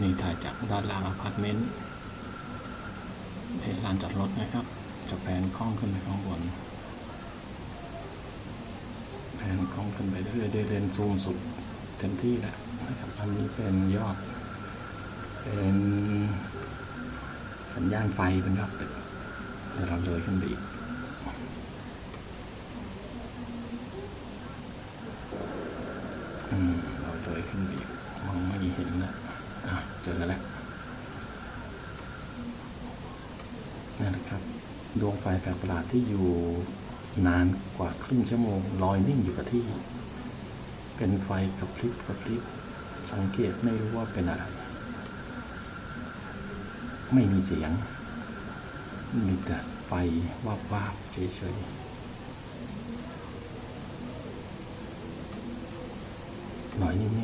นี่ถ่ายจากด้านล่างอพาร์ตเมนต์เป็นลานจอดรถนะครับจะแผนกล้องขึ้นไปข้างบนแผนกล้องขึ้นไปเรื่อยๆด้เลนซูมสุดเต็มที่แล้วนะครับอันนี้เป็นยอด เป็นสัญญาณไฟเป็นยอดตึกเดี๋ยวเราเลยขึ้นไปอีกอืมเราเลยขึ้นไปอีกมองไม่ เห็นนะอะเจอแล้วนั่นแหละครับ ดวงไฟแปลกประหลาดที่อยู่นานกว่าครึ่งชั่วโมงลอยนิ่งอยู่กับที่ เป็นไฟกับพริบกับพริบสังเกตไม่รู้ว่าเป็นอะไร ไม่มีเสียง มีแต่ไฟวาบวาบเฉยๆลอยนิ่ง